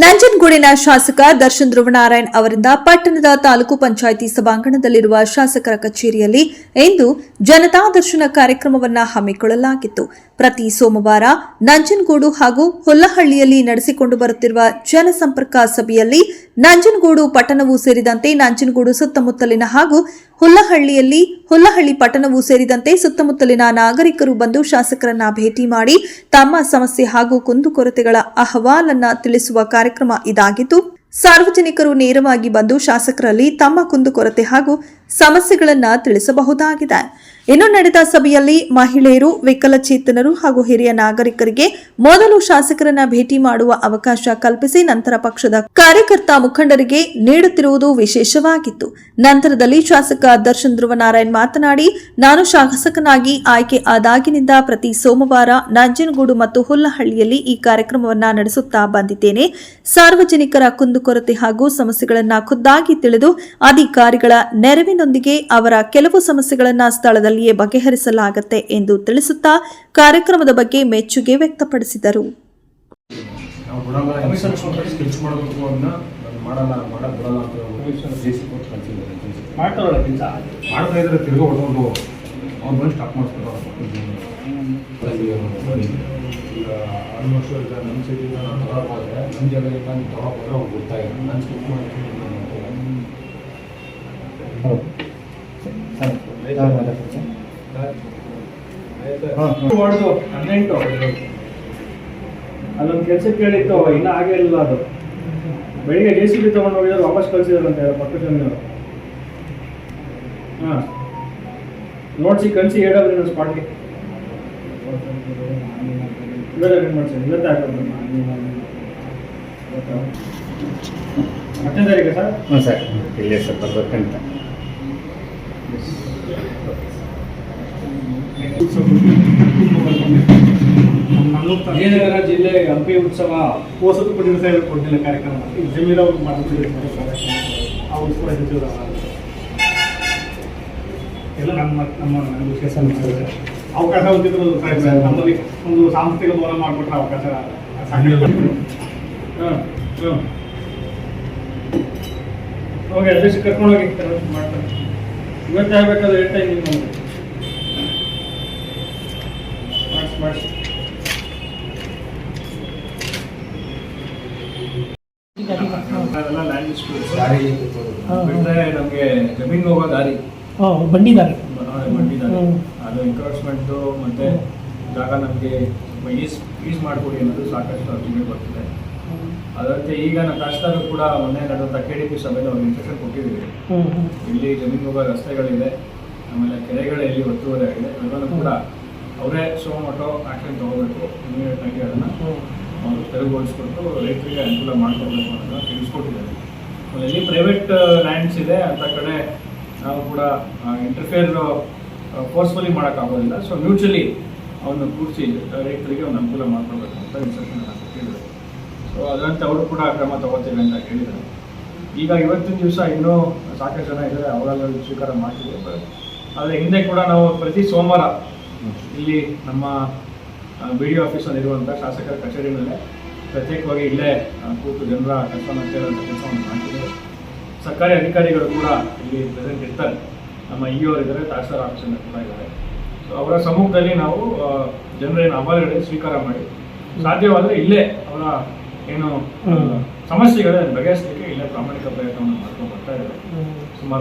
ನಂಜನಗೂಡಿನ ಶಾಸಕ ದರ್ಶನ್ ಧ್ರುವನಾರಾಯಣ್ ಅವರಿಂದ ಪಟ್ಟಣದ ತಾಲೂಕು ಪಂಚಾಯಿತಿ ಸಭಾಂಗಣದಲ್ಲಿರುವ ಶಾಸಕರ ಕಚೇರಿಯಲ್ಲಿ ಇಂದು ಜನತಾ ದರ್ಶನ ಕಾರ್ಯಕ್ರಮವನ್ನು ಹಮ್ಮಿಕೊಳ್ಳಲಾಗಿತ್ತು. ಪ್ರತಿ ಸೋಮವಾರ ನಂಜನಗೂಡು ಹಾಗೂ ಹುಲ್ಲಹಳ್ಳಿಯಲ್ಲಿ ನಡೆಸಿಕೊಂಡು ಬರುತ್ತಿರುವ ಜನಸಂಪರ್ಕ ಸಭೆಯಲ್ಲಿ ನಂಜನಗೂಡು ಪಟ್ಟಣವೂ ಸೇರಿದಂತೆ ನಂಜನಗೂಡು ಸುತ್ತಮುತ್ತಲಿನ ಹಾಗೂ ಹುಲ್ಲಹಳ್ಳಿಯಲ್ಲಿ ಹುಲ್ಲಹಳ್ಳಿ ಪಟ್ಟಣವೂ ಸೇರಿದಂತೆ ಸುತ್ತಮುತ್ತಲಿನ ನಾಗರಿಕರು ಬಂದು ಶಾಸಕರನ್ನ ಭೇಟಿ ಮಾಡಿ ತಮ್ಮ ಸಮಸ್ಯೆ ಹಾಗೂ ಕುಂದುಕೊರತೆಗಳ ಅಹವಾಲನ್ನ ತಿಳಿಸುವ ಕಾರ್ಯಕ್ರಮ ಇದಾಗಿದ್ದು, ಸಾರ್ವಜನಿಕರು ನೇರವಾಗಿ ಬಂದು ಶಾಸಕರಲ್ಲಿ ತಮ್ಮ ಕುಂದುಕೊರತೆ ಹಾಗೂ ಸಮಸ್ಯೆಗಳನ್ನ ತಿಳಿಸಬಹುದಾಗಿದೆ. ಇನ್ನು ನಡೆದ ಸಭೆಯಲ್ಲಿ ಮಹಿಳೆಯರು, ವಿಕಲಚೇತನರು ಹಾಗೂ ಹಿರಿಯ ನಾಗರಿಕರಿಗೆ ಮೊದಲು ಶಾಸಕರನ್ನ ಭೇಟಿ ಮಾಡುವ ಅವಕಾಶ ಕಲ್ಪಿಸಿ ನಂತರ ಪಕ್ಷದ ಕಾರ್ಯಕರ್ತ ಮುಖಂಡರಿಗೆ ನೀಡುತ್ತಿರುವುದು ವಿಶೇಷವಾಗಿತ್ತು. ನಂತರದಲ್ಲಿ ಶಾಸಕ ದರ್ಶನ್ ಧ್ರುವನಾರಾಯಣ್ ಮಾತನಾಡಿ, ನಾನು ಶಾಸಕನಾಗಿ ಆಯ್ಕೆ ಆದಾಗಿನಿಂದ ಪ್ರತಿ ಸೋಮವಾರ ನಂಜನಗೂಡು ಮತ್ತು ಹುಲ್ಲಹಳ್ಳಿಯಲ್ಲಿ ಈ ಕಾರ್ಯಕ್ರಮವನ್ನ ನಡೆಸುತ್ತಾ ಬಂದಿದ್ದೇನೆ. ಸಾರ್ವಜನಿಕರ ಕುಂದುಕೊರತೆ ಹಾಗೂ ಸಮಸ್ಯೆಗಳನ್ನ ಖುದ್ದಾಗಿ ತಿಳಿದು ಅಧಿಕಾರಿಗಳ ನೆರವಿನೊಂದಿಗೆ ಅವರ ಕೆಲವು ಸಮಸ್ಯೆಗಳನ್ನು ಸ್ಥಳದಲ್ಲಿಯೇ ಬಗೆಹರಿಸಲಾಗುತ್ತೆ ಎಂದು ತಿಳಿಸುತ್ತಾ ಕಾರ್ಯಕ್ರಮದ ಬಗ್ಗೆ ಮೆಚ್ಚುಗೆ ವ್ಯಕ್ತಪಡಿಸಿದರು. ಆಲ್ಮೋಸ್ಟ್ ಈಗ ನಮ್ಮ ಸೈಡಿಂದ ನಾನು ತಗೊಳಕ್ ಹೋದ್ರೆ ನಮ್ಮ ಜಾಗದಿಂದ ನಾನು ತಗೊಳಕ್ ಹೋದ್ರೆ ಅವ್ರು ಗೊತ್ತಾಗಿಲ್ಲ. ನಾನು ಸ್ಕಿಪ್ ಮಾಡ್ತೀನಿ ಹದಿನೆಂಟು ಅಲ್ಲೊಂದು ಕೆಲಸ ಕೇಳಿತ್ತು ಇನ್ನೂ ಆಗೇ ಇಲ್ಲ ಅದು. ಬೆಳಿಗ್ಗೆ ಡಿ ಸಿ ಬಿ ತಗೊಂಡು ಹೋಗಿದ್ರು ವಾಪಸ್ ಕಳಿಸಿದಾರಂತೆ ಪಕ್ಕ ಜನ ಹಾಂ. ನೋಡ್ಸಿ ಕಳಿಸಿ ಹೇಳಿ ನನ್ನ ಸ್ಪಾಟ್ಗೆ ಇವೆಲ್ಲ ಏನು ಮಾಡ್ತೀನಿ ಇವತ್ತೇ ಹಾಕೋದು. ಹತ್ತನೇ ತಾರೀಕು ಸರ್? ಹಾಂ ಸರ್ ಇಲ್ಲೇ ಸರ್ ಬರ್ಬೇಕಂತ ವಿಜಯನಗರ ಜಿಲ್ಲೆ ಹಂಪಿ ಉತ್ಸವ ಹೊಸದು ಸೇವೆ ಕೊಟ್ಟಿಲ್ಲ ಕಾರ್ಯಕ್ರಮ ಜಮೀರ್ ಅವ್ರು ಮಾಡ್ತಿದ್ದಾರೆ ಅವರು ಕೂಡ ಎಲ್ಲ ನಮ್ಮ ನಮ್ಮ ನಮ್ಮ ವಿಶೇಷ ಮಾಡಿದ್ದಾರೆ ಅವಕಾಶ ಹೊಂದಿದ್ರು ನಮ್ಮಲ್ಲಿ ಒಂದು ಸಾಂಸ್ಥಿಕ ಮೂಲ ಮಾಡಿಕೊಟ್ರೆ ಅವಕಾಶ ಓಕೆ ಅಧ್ಯಕ್ಷ ಕರ್ಕೊಂಡೋಗಿ ಮಾಡ್ತಾರೆ. ಇವತ್ತೇ ಆಗ್ಬೇಕಾದ್ರೆ ಹೇಳ್ತಾ ಇದ್ದೀನಿ ನಮಗೆ. ಮಾಡಿಸಿ ಮಾಡಿಸಿ. ಅದೆಲ್ಲ ಲ್ಯಾಂಡ್ ಡಿಸ್ಪ್ಯೂಟ್ಸ್ ದಾರಿ. ಬಿಟ್ಟರೆ ನಮಗೆ ಜಮೀನ್ಗೆ ಹೋಗೋ ದಾರಿ. ಬಂಡಿದ್ದಾರೆ ಬಂಡಿ ದಾರಿ. ಅದು ಎನ್ಕ್ರೋಚ್ಮೆಂಟು ಮತ್ತೆ ಜಾಗ ನಮಗೆ ಈಸ್ ಈಸ್ ಮಾಡಿಕೊಡಿ ಅನ್ನೋದು ಸಾಕಷ್ಟು ಅರ್ಜಿಗಳು ಬರ್ತಿದೆ. ಅದರಂತೆ ಈಗ ನಮ್ಮ ಕಷ್ಟದಲ್ಲೂ ಕೂಡ ಮೊನ್ನೆ ನಡೆದಂಥ ಕೆ ಡಿ ಪಿ ಸಭೆಯಲ್ಲಿ ಅವ್ರಿಗೆ ಇನ್ಸ್ಟ್ರಕ್ಷನ್ ಕೊಟ್ಟಿದ್ದೀವಿ. ಇಲ್ಲಿ ಜಮೀನು ಹೋಗೋ ರಸ್ತೆಗಳಿದೆ, ಆಮೇಲೆ ಕೆರೆಗಳು ಇಲ್ಲಿ ಒತ್ತುವರಿ ಆಗಿದೆ. ಅದನ್ನು ಕೂಡ ಅವರೇ ಸೋಮೋಟೋ ಆ್ಯಕ್ಷನ್ ತೊಗೋಬೇಕು. ಇಮಿಡಿಯೇಟ್ ಆಗಿ ಅದನ್ನು ಅವರು ತೆರವುಗೊಳಿಸ್ಬಿಟ್ಟು ರೈತರಿಗೆ ಅನುಕೂಲ ಮಾಡಿಕೊಡ್ಬೇಕು ಅಂತ ತಿಳಿಸ್ಕೊಟ್ಟಿದ್ದಾರೆ. ಆಮೇಲೆ ಎಲ್ಲಿ ಪ್ರೈವೇಟ್ ಲ್ಯಾಂಡ್ಸ್ ಇದೆ ಅಂತ ಕಡೆ ನಾವು ಕೂಡ ಇಂಟರ್ಫೇರ್ ಫೋರ್ಸ್ಫುಲಿ ಮಾಡೋಕ್ಕಾಗೋದಿಲ್ಲ. ಸೊ ಮ್ಯೂಚುವಲಿ ಅವನ್ನ ಕೂರಿಸಿ ರೈತರಿಗೆ ಒಂದು ಅನುಕೂಲ ಮಾಡ್ಕೊಳ್ಬೇಕು ಅಂತ ಇನ್ಸ್ಟ್ರಕ್ಷನ್ ಹೇಳಿದರು ಸೊ ಅದರಂತೆ ಅವರು ಕೂಡ ಕ್ರಮ ತಗೋತೇವೆ ಅಂತ ಹೇಳಿದ್ದಾರೆ. ಈಗ ಇವತ್ತಿನ ದಿವಸ ಇನ್ನೂ ಸಾಕಷ್ಟು ಜನ ಇದ್ದಾರೆ ಅವರೆಲ್ಲ ಸ್ವೀಕಾರ ಮಾಡ್ತಿದ್ದಾರೆ ಆದರೆ ಹಿಂದೆ ಕೂಡ ನಾವು ಪ್ರತಿ ಸೋಮವಾರ ಇಲ್ಲಿ ನಮ್ಮ ಬಿ ಡಿ ಆಫೀಸಲ್ಲಿ ಇರುವಂಥ ಶಾಸಕರ ಮೇಲೆ ಪ್ರತ್ಯೇಕವಾಗಿ ಇಲ್ಲೇ ಕೂತು ಜನರ ಕೆಲಸವನ್ನು ಕೇಳುವಂಥ ಕೆಲಸವನ್ನು ಸರ್ಕಾರಿ ಅಧಿಕಾರಿಗಳು ಕೂಡ ಇಲ್ಲಿ ಪ್ರೆಸೆಂಟ್ ಇರ್ತಾರೆ. ನಮ್ಮ ಇ ಅವರು ಇದ್ದಾರೆ ತಹಸೀಲ್ದಾರ್ ಆಫೀಸಲ್ಲಿ ಕೂಡ ಇದ್ದಾರೆ. ಸೊ ಅವರ ಸಮ್ಮುಖದಲ್ಲಿ ನಾವು ಜನರೇನು ಅಹವಾಲುಗಳಿಗೆ ಸ್ವೀಕಾರ ಮಾಡಿ, ಸಾಧ್ಯವಾದರೆ ಇಲ್ಲೇ ಅವರ ಏನು ಸಮಸ್ಯೆಗಳನ್ನ ಬಗೆಹರಿಸಲಿಕ್ಕೆ ಇಲ್ಲ ಪ್ರಾಮಾಣಿಕ ಪ್ರಯತ್ನವನ್ನು ಮಾಡ್ಕೊಂಡು ಬರ್ತಾ ಇದ್ದಾರೆ. ಸುಮಾರು